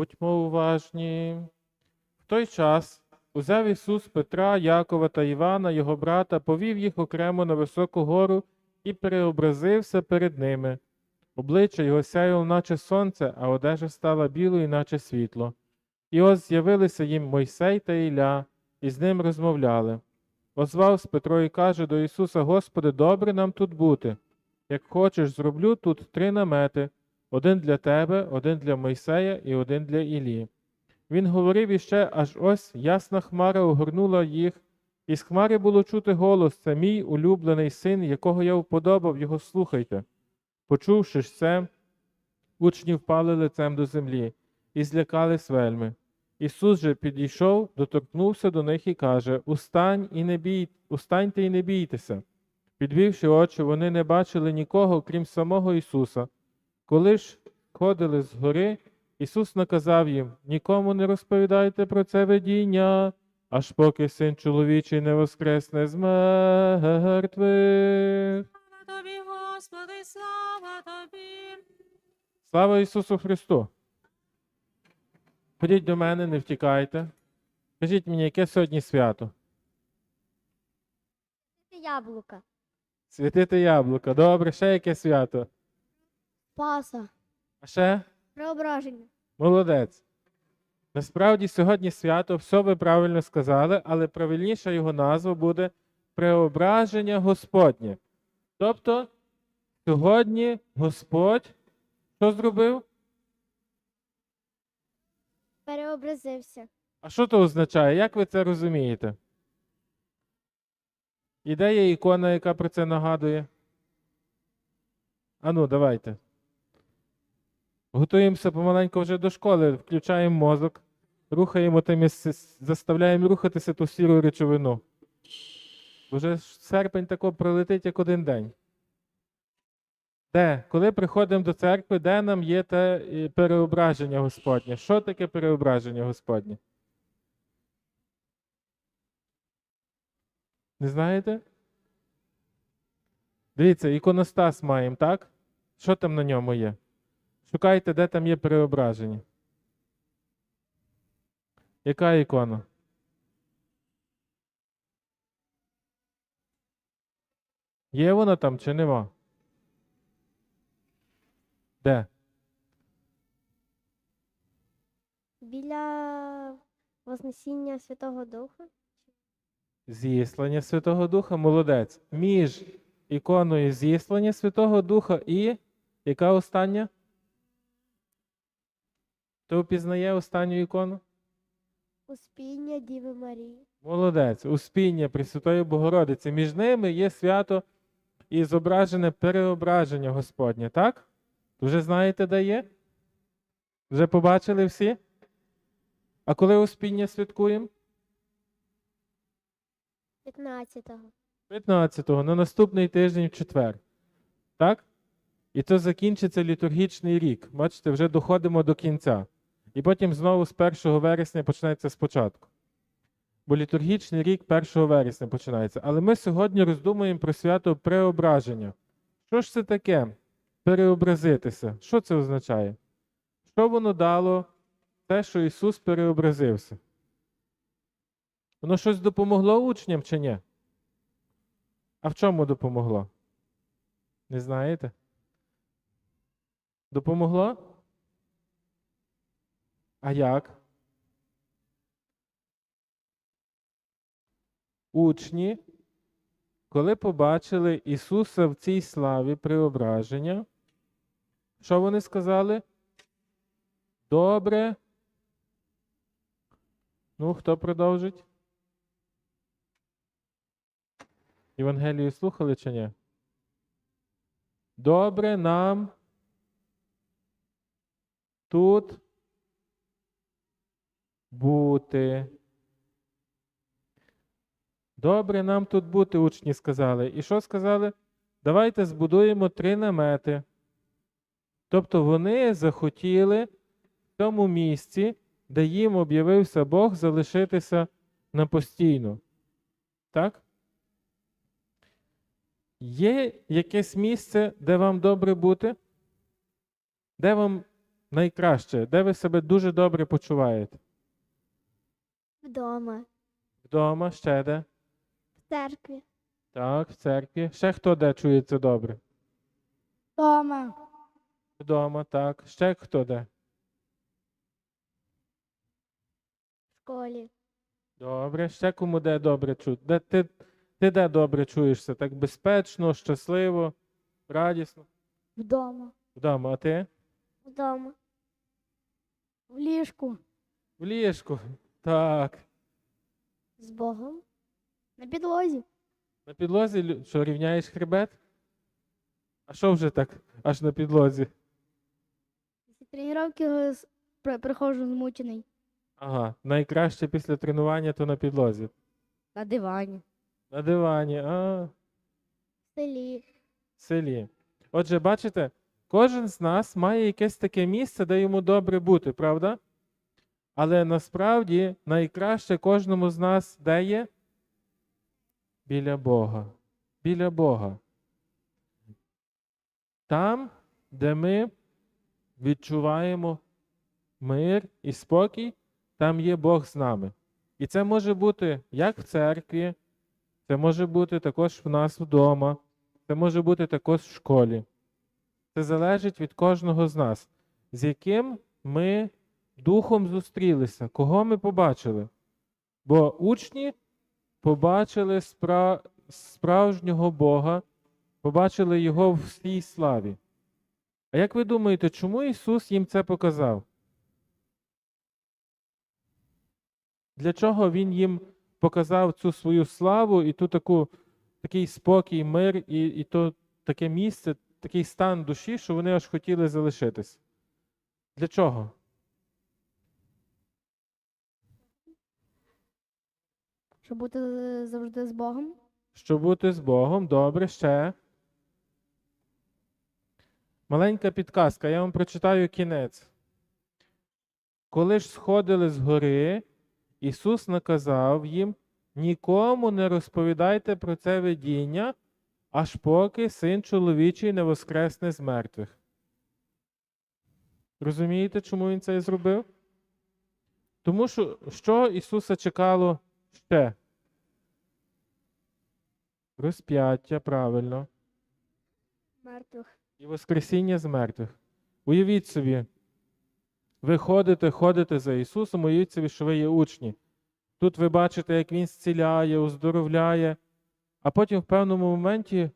Будьмо уважні. В той час узяв Ісус Петра, Якова та Івана, його брата, повів їх окремо на високу гору і переобразився перед ними. Обличчя його сяяло, наче сонце, а одежа стала білою, наче світло. І ось з'явилися їм Мойсей та Ілля, і з ним розмовляли. Озвався Петро і каже до Ісуса: Господи, добре нам тут бути. Як хочеш, зроблю тут три намети: один для тебе, один для Мойсея і один для Іллі. Він говорив іще, аж ось ясна хмара огорнула їх, і з хмари було чути голос: Це мій улюблений син, якого я вподобав, його слухайте. Почувши ж це, учні впали лицем до землі і злякались вельми. Ісус же підійшов, доторкнувся до них і каже: Устань і не бій... Устаньте і не бійтеся. Підвівши очі, вони не бачили нікого, крім самого Ісуса. Коли ж ходили з гори, Ісус наказав їм: нікому не розповідайте про це видіння, аж поки син чоловічий не воскресне з мертвих. Слава тобі, Господи, слава тобі. Слава Ісусу Христу! Ходіть до мене, не втікайте. Скажіть мені, яке сьогодні свято? Яблука. Святити яблука. Добре, ще яке свято? Паса. А ще? Преображення. Молодець. Насправді сьогодні свято, все ви правильно сказали, але правильніша його назва буде Преображення Господнє. Тобто, сьогодні Господь що зробив? Переобразився. А що то означає? Як ви це розумієте? І де є ікона, яка про це нагадує? Ану, давайте. Готуємося помаленьку вже до школи, включаємо мозок, рухаємо тим, заставляємо рухатися ту сіру речовину. Вже серпень тако пролетить як один день. Де? Коли приходимо до церкви, де нам є те е, переображення Господнє? Що таке переображення Господнє? Не знаєте? Дивіться, іконостас маємо, так? Що там на ньому є? Шукайте, де там є переображення. Яка ікона? Є вона там чи нема? Де? Біля Вознесіння Святого Духа. Зіслання Святого Духа, молодець. Між іконою зіслання Святого Духа і яка остання? Хто впізнає останню ікону? Успіння Діви Марії. Молодець. Успіння Пресвятої Богородиці. Між ними є свято і зображене переображення Господнє, так? Вже знаєте, де є? Вже побачили всі? А коли Успіння святкуємо? 15-го. 15-го, на наступний тиждень в четвер. Так? І то закінчиться літургічний рік. Бачите, вже доходимо до кінця. І потім знову з 1 вересня почнеться спочатку. Бо літургічний рік 1 вересня починається. Але ми сьогодні роздумуємо про свято преображення. Що ж це таке? Переобразитися. Що це означає? Що воно дало те, що Ісус переобразився? Воно щось допомогло учням чи ні? А в чому допомогло? Не знаєте? Допомогло? А як? Учні, коли побачили Ісуса в цій славі преображення, що вони сказали? Добре. Ну, хто продовжить? Євангелію слухали чи ні? Добре нам тут бути. Добре нам тут бути, учні сказали. І що сказали? Давайте збудуємо три намети. Тобто вони захотіли в тому місці, де їм об'явився Бог, залишитися на постійно. Так? Є якесь місце, де вам добре бути? Де вам найкраще, де ви себе дуже добре почуваєте? Вдома. Вдома, ще де? В церкві. Так, в церкві. Ще хто де чується добре? Вдома. Вдома, так. Ще хто де? В школі. Добре. Ще кому де добре чути? Де ти, ти де добре чуєшся? Так безпечно, щасливо, радісно. Вдома. Вдома, а ти? Вдома. В ліжку. В ліжку. Так. З Богом. На підлозі. На підлозі лю- що рівняєш хребет? А що вже так аж на підлозі? Після тренування приходжу змучений. Ага, найкраще після тренування то на підлозі. На дивані. На дивані, а, В селі. в селі. Отже, бачите, кожен з нас має якесь таке місце, де йому добре бути, правда? Але насправді найкраще кожному з нас де є? Біля Бога. Біля Бога. Там, де ми відчуваємо мир і спокій, там є Бог з нами. І це може бути як в церкві, це може бути також в нас вдома, це може бути також в школі. Це залежить від кожного з нас, з яким ми духом зустрілися, кого ми побачили. Бо учні побачили спра- справжнього Бога, побачили Його в всій славі. А як ви думаєте, чому Ісус їм це показав? Для чого Він їм показав цю свою славу і ту таку, такий спокій, мир, і, і то таке місце, такий стан душі, що вони аж хотіли залишитись? Для чого? Щоб бути завжди з Богом. Щоб бути з Богом, добре, ще. Маленька підказка, я вам прочитаю кінець. Коли ж сходили з гори, Ісус наказав їм: нікому не розповідайте про це видіння, аж поки син чоловічий не воскресне з мертвих. Розумієте, чому Він це зробив? Тому що що Ісуса чекало ще? Розп'яття, правильно. Мертвих. І Воскресіння з мертвих. Уявіть собі, ви ходите, ходите за Ісусом, уявіть собі, що ви є учні. Тут ви бачите, як Він зціляє, оздоровляє, а потім в певному моменті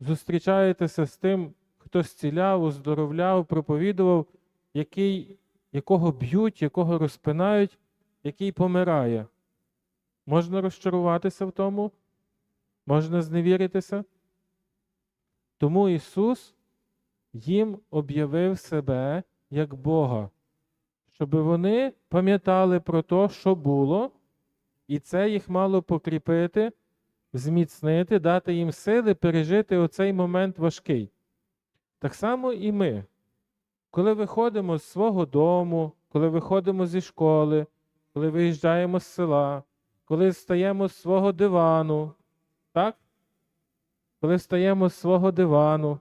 зустрічаєтеся з тим, хто зціляв, оздоровляв, проповідував, який, якого б'ють, якого розпинають, який помирає. Можна розчаруватися в тому? Можна зневіритися? Тому Ісус їм об'явив себе як Бога, щоб вони пам'ятали про те, що було, і це їх мало покріпити, зміцнити, дати їм сили пережити оцей момент важкий. Так само і ми. Коли виходимо з свого дому, коли виходимо зі школи, коли виїжджаємо з села, коли стаємо з свого дивану, так? коли встаємо з свого дивану,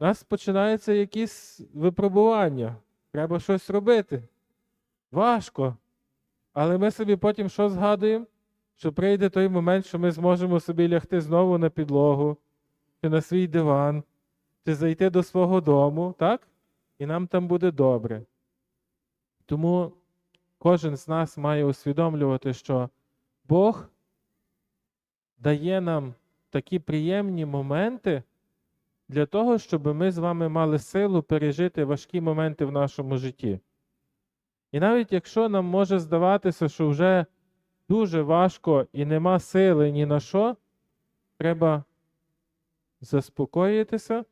у нас починаються якісь випробування. Треба щось робити. Важко. Але ми собі потім що згадуємо? Що прийде той момент, що ми зможемо собі лягти знову на підлогу, чи на свій диван, чи зайти до свого дому, так? І нам там буде добре. Тому кожен з нас має усвідомлювати, що Бог дає нам такі приємні моменти для того, щоб ми з вами мали силу пережити важкі моменти в нашому житті. І навіть якщо нам може здаватися, що вже дуже важко і нема сили ні на що, треба заспокоїтися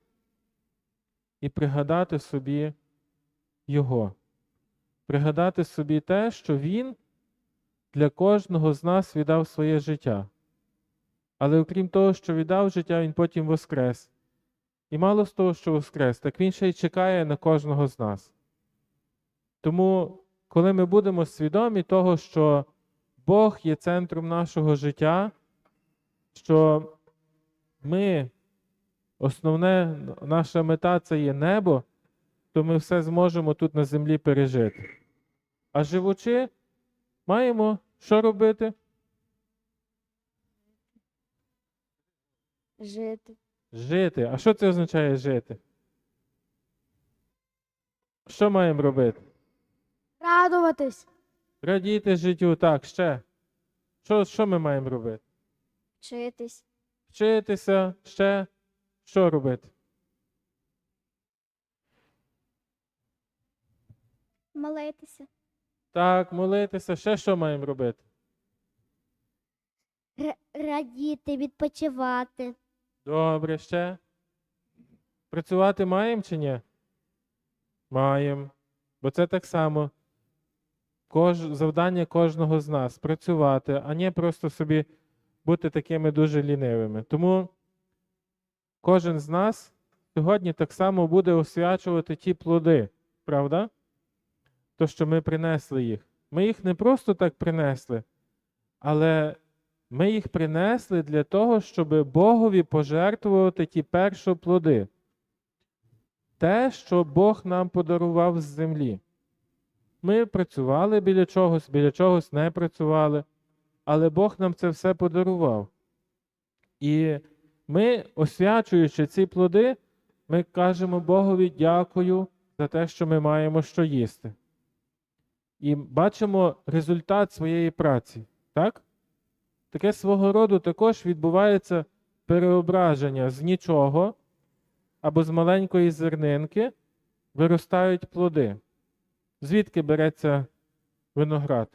і пригадати собі Його. Пригадати собі те, що Він для кожного з нас віддав своє життя. Але окрім того, що віддав життя, він потім воскрес. І мало з того, що воскрес, так він ще й чекає на кожного з нас. Тому, коли ми будемо свідомі того, що Бог є центром нашого життя, що ми, основне, наша мета це є небо, то ми все зможемо тут на землі пережити. А живучи, маємо що робити? Жити. Жити. А що це означає жити? Що маємо робити? Радуватись. Радіти життю, так, ще. Що, що ми маємо робити? Вчитись. Вчитися, ще. Що робити? Молитися. Так, молитися, ще що маємо робити? Радіти, відпочивати. Добре, ще. Працювати маємо чи ні? Маємо. Бо це так само. Кож... Завдання кожного з нас працювати, а не просто собі бути такими дуже лінивими. Тому кожен з нас сьогодні так само буде освячувати ті плоди, правда? То, що ми принесли їх. Ми їх не просто так принесли, але ми їх принесли для того, щоб Богові пожертвувати ті першоплоди. Те, що Бог нам подарував з землі. Ми працювали біля чогось, біля чогось не працювали, але Бог нам це все подарував. І ми, освячуючи ці плоди, ми кажемо Богові дякую за те, що ми маємо що їсти. І бачимо результат своєї праці. Так? Таке свого роду також відбувається переображення з нічого або з маленької зернинки виростають плоди. Звідки береться виноград?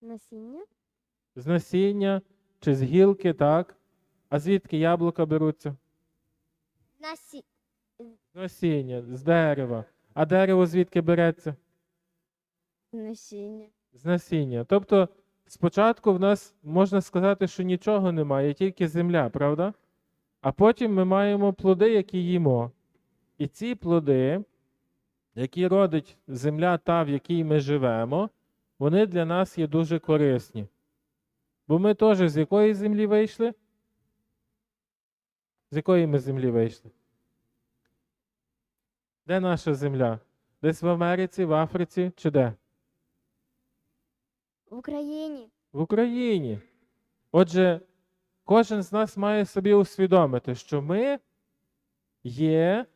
Насіння. З насіння чи з гілки, так? А звідки яблука беруться? Насі... З насіння, з дерева. А дерево звідки береться? Насіння. З. Тобто, спочатку в нас можна сказати, що нічого немає, тільки земля, правда? А потім ми маємо плоди, які їмо. І ці плоди, які родить земля та, в якій ми живемо, вони для нас є дуже корисні. Бо ми теж з якої землі вийшли? З якої ми землі вийшли? Де наша земля? Десь в Америці, в Африці чи де? В Україні. В Україні. Отже, кожен з нас має собі усвідомити, що ми є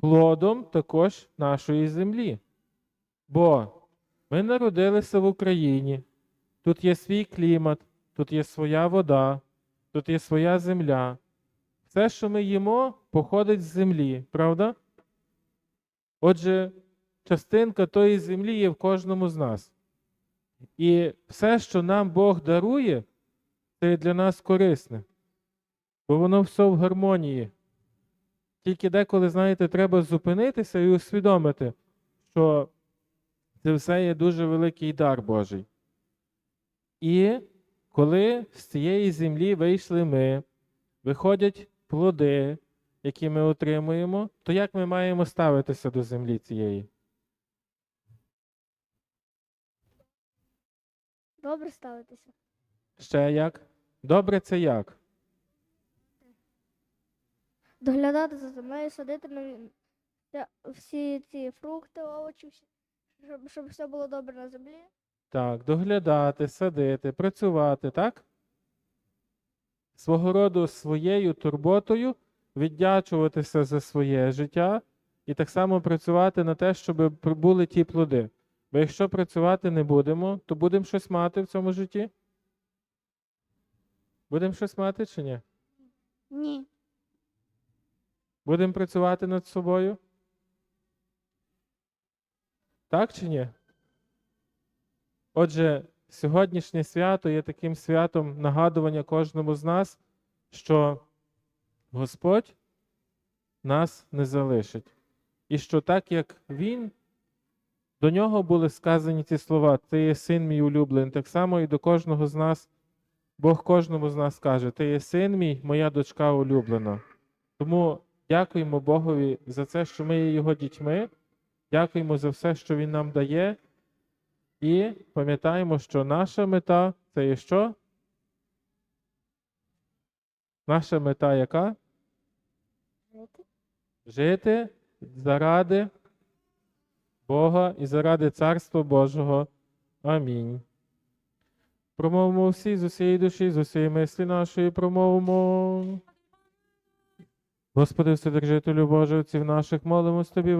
плодом також нашої землі. Бо ми народилися в Україні, тут є свій клімат, тут є своя вода, тут є своя земля. Все, що ми їмо, походить з землі, правда? Отже, частинка тої землі є в кожному з нас. І все, що нам Бог дарує, це для нас корисне, бо воно все в гармонії. Тільки деколи, знаєте, треба зупинитися і усвідомити, що це все є дуже великий дар Божий. І коли з цієї землі вийшли ми, виходять плоди, які ми отримуємо, то як ми маємо ставитися до землі цієї? Добре ставитися. Ще як? Добре це як? Доглядати за землею, садити та- всі ці фрукти, овочі, щоб, щоб все було добре на землі. Так, доглядати, садити, працювати, так? Свого роду своєю турботою віддячуватися за своє життя і так само працювати на те, щоб були ті плоди. Бо якщо працювати не будемо, то будемо щось мати в цьому житті? Будемо щось мати чи ні? Ні. Будемо працювати над собою? Так чи ні? Отже, сьогоднішнє свято є таким святом нагадування кожному з нас, що Господь нас не залишить. І що так як Він, до нього були сказані ці слова, ти є син мій улюблений, так само і до кожного з нас, Бог кожному з нас каже, ти є син мій, моя дочка улюблена. Тому дякуємо Богові за це, що ми є Його дітьми. Дякуємо за все, що Він нам дає. І пам'ятаємо, що наша мета це є що? Наша мета яка? Жити. заради Бога і заради Царства Божого. Амінь. Промовимо всі з усієї душі, з усієї мислі нашої промовимо. Господи, Вседержителю Божий, отців наших, молимось Тобі,